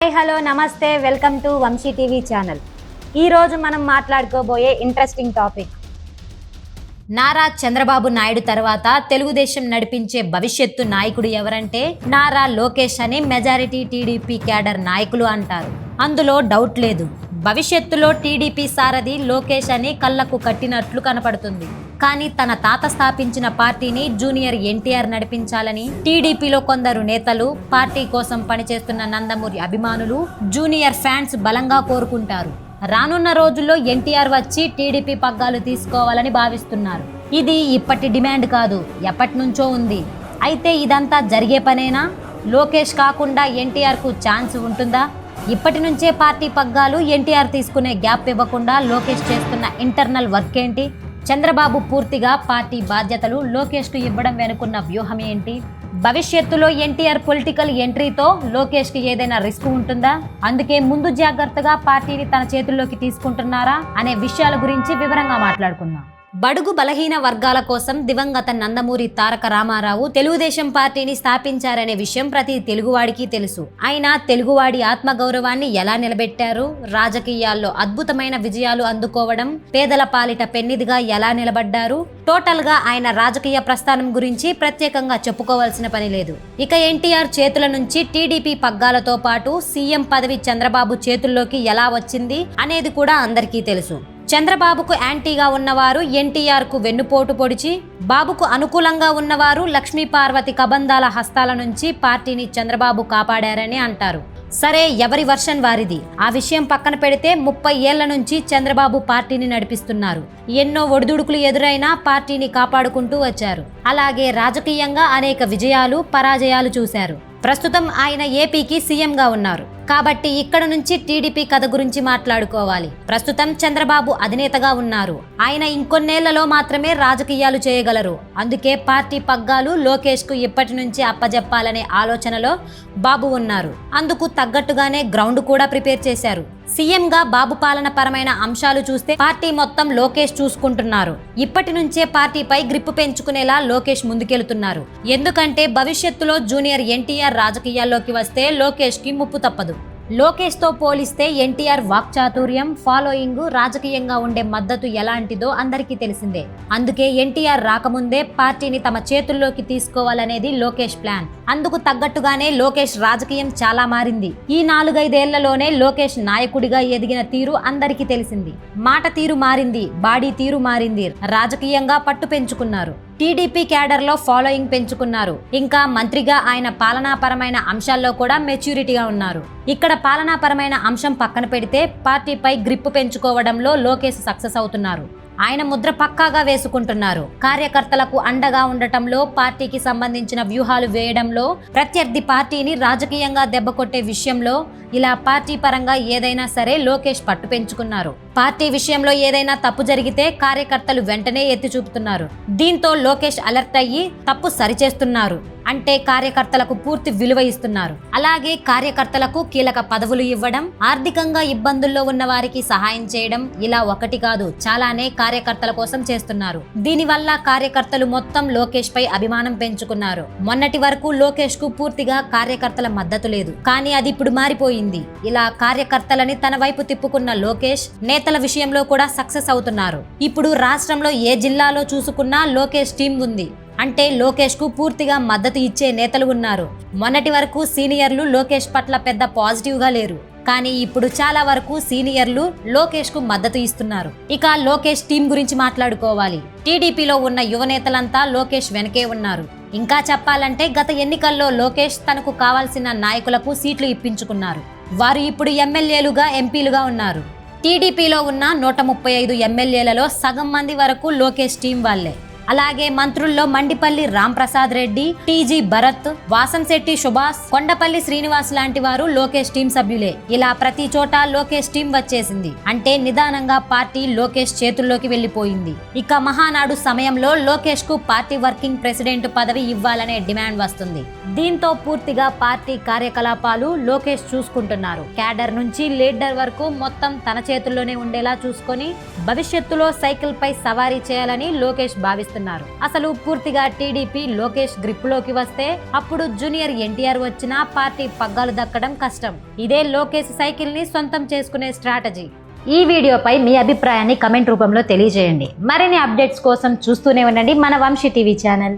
Hi hello నమస్తే welcome to Vamshi TV channel. ఈరోజు మనం మాట్లాడుకోబోయే ఇంట్రెస్టింగ్ టాపిక్ నారా చంద్రబాబు నాయుడు తర్వాత తెలుగుదేశం నడిపించే భవిష్యత్తు నాయకుడు ఎవరంటే నారా లోకేష్ అని మెజారిటీ టీడీపీ క్యాడర్ నాయకులు అంటారు. అందులో డౌట్ లేదు. భవిష్యత్తులో టీడీపీ సారథి లోకేష్ అని కళ్ళకు కట్టినట్లు కనపడుతుంది. కానీ తన తాత స్థాపించిన పార్టీని జూనియర్ ఎన్టీఆర్ నడిపించాలని టీడీపీలో కొందరు నేతలు పార్టీ కోసం పనిచేస్తున్న నందమూరి అభిమానులు జూనియర్ ఫ్యాన్స్ బలంగా కోరుకుంటారు. రానున్న రోజుల్లో ఎన్టీఆర్ వచ్చి టీడీపీ పగ్గాలు తీసుకోవాలని భావిస్తున్నారు. ఇది ఇప్పటి డిమాండ్ కాదు ఎప్పటి నుంచో ఉంది. అయితే ఇదంతా జరిగే పనేనా? లోకేష్ కాకుండా ఎన్టీఆర్కు ఛాన్స్ ఉంటుందా? ఇప్పటి నుంచే పార్టీ పగ్గాలు ఎన్టీఆర్ తీసుకునే గ్యాప్ ఇవ్వకుండా లోకేష్ చేస్తున్న ఇంటర్నల్ వర్క్ ఏంటి? చంద్రబాబు పూర్తిగా పార్టీ బాధ్యతలు లోకేష్కు ఇవ్వడం వెనుకున్న వ్యూహం ఏంటి? భవిష్యత్తులో ఎన్టీఆర్ పొలిటికల్ ఎంట్రీతో లోకేష్కి ఏదైనా రిస్క్ ఉంటుందా? అందుకే ముందు జాగ్రత్తగా పార్టీని తన చేతుల్లోకి తీసుకుంటున్నారా? అనే విషయాల గురించి వివరంగా మాట్లాడుకుందాం. బడుగు బలహీన వర్గాల కోసం దివంగత నందమూరి తారక రామారావు తెలుగుదేశం పార్టీని స్థాపించారనే విషయం ప్రతి తెలుగువాడికి తెలుసు. ఆయన తెలుగువాడి ఆత్మగౌరవాన్ని ఎలా నిలబెట్టారు? రాజకీయాల్లో అద్భుతమైన విజయాలు అందుకోవడం పేదల పాలిట పెన్నిదిగా ఎలా నిలబడ్డారు? టోటల్గా ఆయన రాజకీయ ప్రస్థానం గురించి ప్రత్యేకంగా చెప్పుకోవాల్సిన పని లేదు. ఇక ఎన్టీఆర్ చేతుల నుంచి టీడీపీ పగ్గాలతో పాటు సీఎం పదవి చంద్రబాబు చేతుల్లోకి ఎలా వచ్చింది అనేది కూడా అందరికీ తెలుసు. చంద్రబాబుకు యాంటీగా ఉన్నవారు ఎన్టీఆర్కు వెన్నుపోటు పొడిచి బాబుకు అనుకూలంగా ఉన్నవారు లక్ష్మీ పార్వతి కబంధాల హస్తాల నుంచి పార్టీని చంద్రబాబు కాపాడారని అంటారు. సరే ఎవరి వర్షన్ వారిది? ఆ విషయం పక్కన పెడితే ముప్పై ఏళ్ళ నుంచి చంద్రబాబు పార్టీని నడిపిస్తున్నారు. ఎన్నో ఒడిదుడుకులు ఎదురైనా పార్టీని కాపాడుకుంటూ వచ్చారు. అలాగే రాజకీయంగా అనేక విజయాలు పరాజయాలు చూశారు. ప్రస్తుతం ఆయన ఏపీకి సీఎంగా ఉన్నారు. కాబట్టి ఇక్కడ నుంచి టీడీపీ కథ గురించి మాట్లాడుకోవాలి. ప్రస్తుతం చంద్రబాబు అధినేతగా ఉన్నారు. ఆయన ఇంకొన్నేళ్ళలో మాత్రమే రాజకీయాలు చేయగలరు. అందుకే పార్టీ పగ్గాలు లోకేష్కు ఇప్పటి నుంచి అప్పజెప్పాలనే ఆలోచనలో బాబు ఉన్నారు. అందుకు తగ్గట్టుగానే గ్రౌండ్ కూడా ప్రిపేర్ చేశారు. సీఎంగా బాబు పాలన పరమైన అంశాలు చూస్తే పార్టీ మొత్తం లోకేష్ చూసుకుంటున్నారు. ఇప్పటి నుంచే పార్టీపై గ్రిప్పు పెంచుకునేలా లోకేష్ ముందుకెళ్తున్నారు. ఎందుకంటే భవిష్యత్తులో జూనియర్ ఎన్టీఆర్ రాజకీయాల్లోకి వస్తే లోకేష్కి ముప్పు తప్పదు. లోకేష్తో పోలిస్తే ఎన్టీఆర్ వాక్చాతుర్యం ఫాలోయింగ్ రాజకీయంగా ఉండే మద్దతు ఎలాంటిదో అందరికీ తెలిసిందే. అందుకే ఎన్టీఆర్ రాకముందే పార్టీని తమ చేతుల్లోకి తీసుకోవాలనేది లోకేష్ ప్లాన్. అందుకు తగ్గట్టుగానే లోకేష్ రాజకీయం చాలా మారింది. ఈ నాలుగైదేళ్ళలోనే లోకేష్ నాయకుడిగా ఎదిగిన తీరు అందరికీ తెలిసింది. మాట తీరు మారింది బాడీ తీరు మారింది. రాజకీయంగా పట్టు పెంచుకున్నారు. టీడీపీ క్యాడర్లో ఫాలోయింగ్ పెంచుకున్నారు. ఇంకా మంత్రిగా ఆయన పాలనాపరమైన అంశాల్లో కూడా మెచ్యూరిటీగా ఉన్నారు. ఇక్కడ పాలనాపరమైన అంశం పక్కన పెడితే పార్టీపై గ్రిప్ పెంచుకోవడంలో లోకేష్ సక్సెస్ అవుతున్నారు. ఆయన ముద్ర పక్కాగా వేసుకుంటున్నారు. కార్యకర్తలకు అండగా ఉండటంలో పార్టీకి సంబంధించిన వ్యూహాలు వేయడంలో ప్రత్యర్థి పార్టీని రాజకీయంగా దెబ్బకొట్టే విషయంలో ఇలా పార్టీ పరంగా ఏదైనా సరే లోకేష్ పట్టు పెంచుకున్నారు. పార్టీ విషయంలో ఏదైనా తప్పు జరిగితే కార్యకర్తలు వెంటనే ఎత్తి చూపుతున్నారు. దీంతో లోకేష్ అలర్ట్ అయ్యి తప్పు సరిచేస్తున్నారు. అంటే కార్యకర్తలకు పూర్తి విలువ ఇస్తున్నారు. అలాగే కార్యకర్తలకు కీలక పదవులు ఇవ్వడం ఆర్థికంగా ఇబ్బందుల్లో ఉన్న వారికి సహాయం చేయడం ఇలా ఒకటి కాదు. చాలానే కార్యకర్తల కోసం చేస్తున్నారు. దీనివల్ల కార్యకర్తలు మొత్తం లోకేష్ పై అభిమానం పెంచుకున్నారు. మొన్నటి వరకు లోకేష్కు పూర్తిగా కార్యకర్తల మద్దతు లేదు. కానీ అది ఇప్పుడు మారిపోయింది. ఇలా కార్యకర్తలని తన వైపు తిప్పుకున్న లోకేష్ నేతల విషయంలో కూడా సక్సెస్ అవుతున్నారు. ఇప్పుడు రాష్ట్రంలో ఏ జిల్లాలో చూసుకున్నా లోకేష్ టీం ఉంది. అంటే లోకేష్కు పూర్తిగా మద్దతు ఇచ్చే నేతలు ఉన్నారు. మొన్నటి వరకు సీనియర్లు లోకేష్ పట్ల పెద్ద పాజిటివ్గా లేరు. కానీ ఇప్పుడు చాలా వరకు సీనియర్లు లోకేష్కు మద్దతు ఇస్తున్నారు. ఇక లోకేష్ టీం గురించి మాట్లాడుకోవాలి. టీడీపీలో ఉన్న యువ నేతలంతా లోకేష్ వెనకే ఉన్నారు. ఇంకా చెప్పాలంటే గత ఎన్నికల్లో లోకేష్ తనకు కావాల్సిన నాయకులకు సీట్లు ఇప్పించుకున్నారు. వారు ఇప్పుడు ఎమ్మెల్యేలుగా ఎంపీలుగా ఉన్నారు. టీడీపీలో ఉన్న నూట ముప్పై ఐదు ఎమ్మెల్యేలలో సగం మంది వరకు లోకేష్ టీం వాళ్ళే. అలాగే మంత్రుల్లో మండిపల్లి రాంప్రసాద్ రెడ్డి టీజీ భరత్ వాసంశెట్టి సుభాష్ కొండపల్లి శ్రీనివాస్ లాంటి వారు లోకేష్ టీం సభ్యులే. ఇలా ప్రతి చోట లోకేష్ టీం వచ్చేసింది. అంటే నిదానంగా పార్టీ లోకేష్ చేతుల్లోకి వెళ్ళిపోయింది ఇక మహానాడు సమయంలో లోకేష్కు పార్టీ వర్కింగ్ ప్రెసిడెంట్ పదవి ఇవ్వాలనే డిమాండ్ వస్తుంది. దీంతో పూర్తిగా పార్టీ కార్యకలాపాలు లోకేష్ చూసుకుంటున్నారు. క్యాడర్ నుంచి లీడర్ వరకు మొత్తం తన చేతుల్లోనే ఉండేలా చూసుకొని భవిష్యత్తులో సైకిల్ పై సవారీ చేయాలని లోకేష్ భావిస్తున్నారు. చేస్తున్నారు. అసలు పూర్తిగా టీడీపీ లోకేష్ గ్రిప్లోకి వస్తే అప్పుడు జూనియర్ ఎన్టీఆర్ వచ్చినా పార్టీ పగ్గాలు దక్కడం కష్టం. ఇదే లోకేష్ సైకిల్ని సొంతం చేసుకునే స్ట్రాటజీ. ఈ వీడియోపై మీ అభిప్రాయాన్ని కమెంట్ రూపంలో తెలియజేయండి. మరిన్ని అప్డేట్స్ కోసం చూస్తూనే ఉండండి మన వంశీ టీవీ ఛానల్.